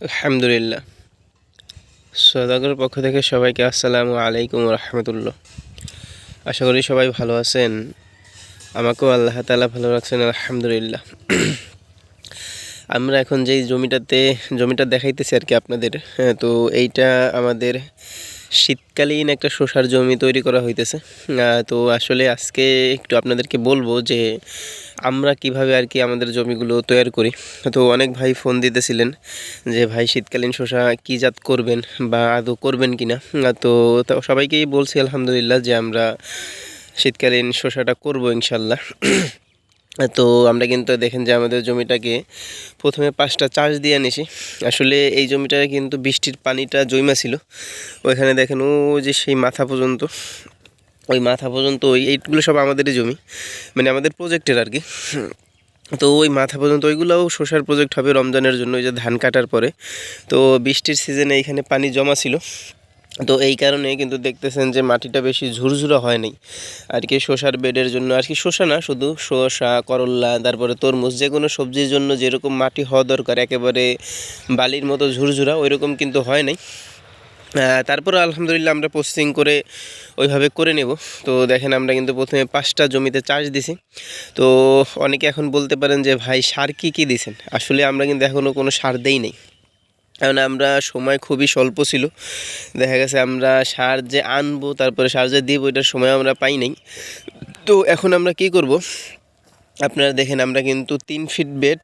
আলহামদুলিল্লাহ। সদাগর পক্ষ থেকে সবাইকে আসসালামু আলাইকুম রহমতুল্লাহ। আশা করি সবাই ভালো আছেন। আমাকেও আল্লাহ তালা ভালো রাখছেন আলহামদুলিল্লাহ। আমরা এখন যেই জমিটাতে জমিটা দেখাইতেছি আর কি আপনাদের হ্যাঁ, তো এইটা আমাদের শীতকালীন একটা শসার জমি তৈরি করা হইতেছে। তো আসলে আজকে একটু আপনাদেরকে বলব যে আমরা কীভাবে আর কি আমাদের জমিগুলো তৈরি করি। তো অনেক ভাই ফোন দিতেছিলেন যে, ভাই, শীতকালীন শসা কী জাত করবেন বা আদৌ করবেন কি না তো সবাইকেই বলছি আলহামদুলিল্লাহ যে আমরা শীতকালীন শসাটা করব ইনশাল্লাহ। তো আমরা কিন্তু দেখেন যে আমাদের জমিটাকে প্রথমে পাঁচটা চাষ দিয়ে নিছি আসলে এই জমিটা কিন্তু বৃষ্টির পানিটা জমা ছিল। ওইখানে দেখেন ও যে সেই মাথা পর্যন্ত, ওই মাথা পর্যন্ত ওই এইগুলো সব আমাদেরই জমি মানে আমাদের প্রজেক্টের আর কি। তো ওই মাথা পর্যন্ত ওইগুলোও শোষার প্রজেক্ট হবে রমজানের জন্য, ওই যে ধান কাটার পরে। তো বৃষ্টির সিজনে এইখানে পানি জমা ছিল। তো এই কারণে কিন্তু দেখতেছেন যে মাটিটা বেশি ঝুরঝুরা হয় নাই। আর কি শসার বেডের জন্য, আর কি শসা না, শুধু শসা করল্লা তারপরে তরমুজ, যে কোনো সবজির জন্য যেরকম মাটি হওয়া দরকার, একেবারে বালির মতো ঝুরঝুরা, ওইরকম কিন্তু হয় নাই। তারপরে আলহামদুলিল্লাহ আমরা পোস্টিং করে ওইভাবে করে নেব। তো দেখেন আমরা কিন্তু প্রথমে পাঁচটা জমিতে চাষ দিছি। তো অনেকে এখন বলতে পারেন যে, ভাই, সার কী কী দিছেন? আসলে আমরা কিন্তু এখনও কোনো সার দেই নেই। কারণ আমরা সময় খুবই স্বল্প ছিল। দেখা গেছে আমরা সার যে আনব, তারপরে সার যে দিব ওইটার সময় আমরা পাই নাই। তো এখন আমরা কি করব? আপনারা দেখেন আমরা কিন্তু তিন ফিট বেড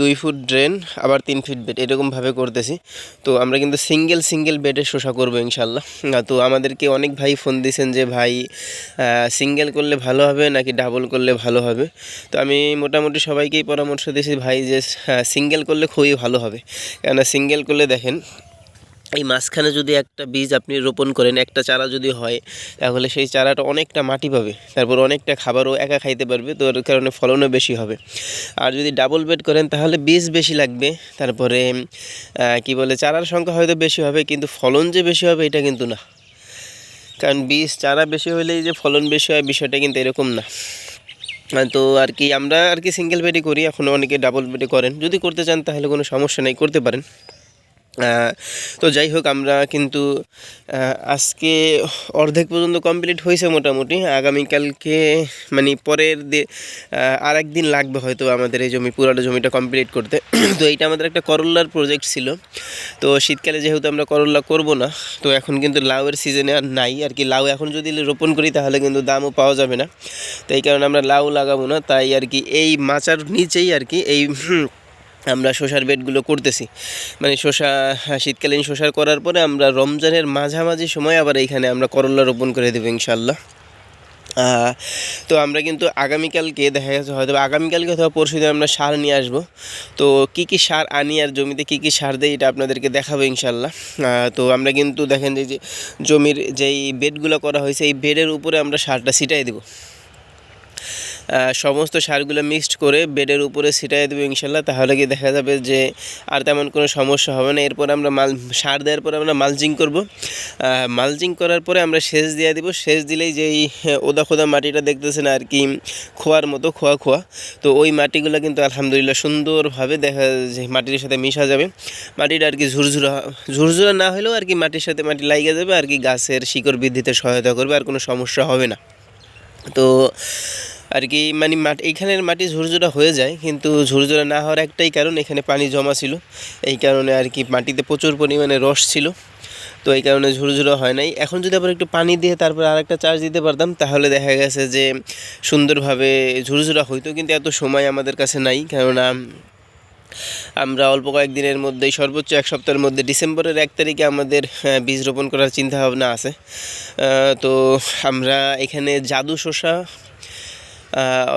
দুই ফুট ড্রেন আবার তিন ফিট বেড এরকমভাবে করতেছি। তো আমরা কিন্তু সিঙ্গেল সিঙ্গেল বেডে শোষা করব ইনশাল্লাহ তো আমাদেরকে অনেক ভাই ফোন দিয়েছেন যে, ভাই সিঙ্গেল করলে ভালো হবে নাকি ডাবল করলে ভালো হবে? তো আমি মোটামুটি সবাইকেই পরামর্শ দিয়েছি, ভাই, যে সিঙ্গেল করলে খুবই ভালো হবে। কেননা সিঙ্গেল করলে দেখেন এই মাঝখানে যদি একটা বীজ আপনি রোপণ করেন, একটা চারা যদি হয়, তাহলে সেই চারাটা অনেকটা মাটি পাবে। তারপর অনেকটা খাবারও একা খাইতে পারবে, তো এর কারণে ফলনও বেশি হবে। আর যদি ডাবল বেড করেন, তাহলে বীজ বেশি লাগবে। তারপরে কি বলে, চারার সংখ্যা হয়তো বেশি হবে, কিন্তু ফলন যে বেশি হবে, এটা কিন্তু না। কারণ বীজ, চারা বেশি হলেই যে ফলন বেশি হয়, বিষয়টা কিন্তু এরকম না। তো আর কি, আমরা আর কি সিঙ্গেল বেডই করি, এখন অনেকে ডাবল বেডে করেন। যদি করতে চান, তাহলে কোনো সমস্যা নেই, করতে পারেন। তো যাই হোক, আমরা কিন্তু আজকে অর্ধেক পর্যন্ত কমপ্লিট হয়েছে মোটামুটি। আগামীকালকে মানে পরের আর একদিন লাগবে হয়তো আমাদের এই জমি পুরাটা জমিটা কমপ্লিট করতে। তো এইটা আমাদের একটা করল্লার প্রজেক্ট ছিল। তো শীতকালে যেহেতু আমরা করল্লা করব না, তো এখন কিন্তু লাউয়ের সিজনে আর নাই। আর কি লাউ এখন যদি রোপণ করি, তাহলে কিন্তু দামও পাওয়া যাবে না। তো এই কারণে আমরা লাউ লাগাবো না। তাই আর কি এই মাচার নিচেই আর কি এই আমরা শসার বেডগুলো করতেছি। মানে শসা শীতকালীন শসার করার পরে আমরা রমজানের মাঝামাঝি সময় আবার এইখানে আমরা করলা রোপণ করে দেবো ইনশাল্লাহ তো আমরা কিন্তু আগামীকালকে দেখা গেছে হয়তো আগামীকালকে অথবা পরশু দিন আমরা সার নিয়ে আসব। তো কী কী সার আনি আর জমিতে কী কী সার দেয় এটা আপনাদেরকে দেখাবো ইনশাল্লাহ তো আমরা কিন্তু দেখেন যে জমির যেই বেডগুলো করা হয়েছে, এই বেডের উপরে আমরা সারটা ছিটাই দেবো। সমস্ত সারগুলো মিক্সড করে বেডের উপরে ছিটাই দেবো ইনশাল্লাহ, তাহলে কি দেখা যাবে যে আর তেমন কোনো সমস্যা হবে না। এরপর আমরা মাল, সার দেওয়ার পরে আমরা মালচিং করব। মালচিং করার পরে আমরা সেচ দিয়ে দিব। সেচ দিলেই যেই ওদা খোদা মাটিটা দেখতেছেন আর কি, খোয়ার মতো, খোয়া খোয়া। তো ওই মাটিগুলো কিন্তু আলহামদুলিল্লাহ সুন্দরভাবে দেখা যে মাটির সাথে মিশা যাবে। মাটিটা আর কি ঝুরঝুরা ঝুরঝুরা না হলেও আর কি মাটির সাথে মাটি লাগিয়ে যাবে, আর কি গাছের শিকড় বৃদ্ধিতে সহায়তা করবে, আর কোনো সমস্যা হবে না। তো আর কি মানে মাটি এইখানের মাটি ঝুরঝুরা হয়ে যায়, কিন্তু ঝুরঝুরা না হওয়ার একটাই কারণ, এখানে পানি জমা ছিল। এই কারণে আর কি মাটিতে প্রচুর পরিমাণে রস ছিল। তো এই কারণে ঝুরঝুরা হয় নাই। এখন যদি আবার একটু পানি দিয়ে তারপর আর একটা চার্জ দিতে পারতাম, তাহলে দেখা গেছে যে সুন্দরভাবে ঝুরঝুরা হইতো, কিন্তু এত সময় আমাদের কাছে নাই, কেননা আমরা অল্প কয়েকদিনের মধ্যেই, সর্বোচ্চ এক সপ্তাহের মধ্যে ডিসেম্বরের এক তারিখে আমাদের বীজ রোপণ করার চিন্তাভাবনা আছে। তো আমরা এখানে জাদু শসা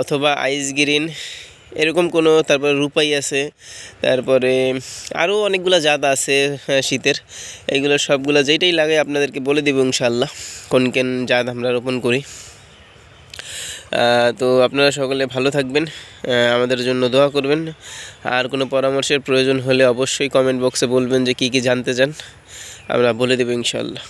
অথবা আইস গ্রিন এরকম কোনো তারপরে রূপাই আছে তারপরে আরও অনেকগুলো জাত আছে হ্যাঁ, শীতের। এইগুলো সবগুলো যেটাই লাগে আপনাদেরকে বলে দেবো ইনশাল্লাহ কোন কোন জাত আমরা রোপণ করি। তো আপনারা সকলে ভালো থাকবেন আমাদের জন্য দোয়া করবেন। আর কোনো পরামর্শের প্রয়োজন হলে অবশ্যই কমেন্ট বক্সে বলবেন যে কী কী জানতে চান আমরা বলে দেবো ইনশাল্লাহ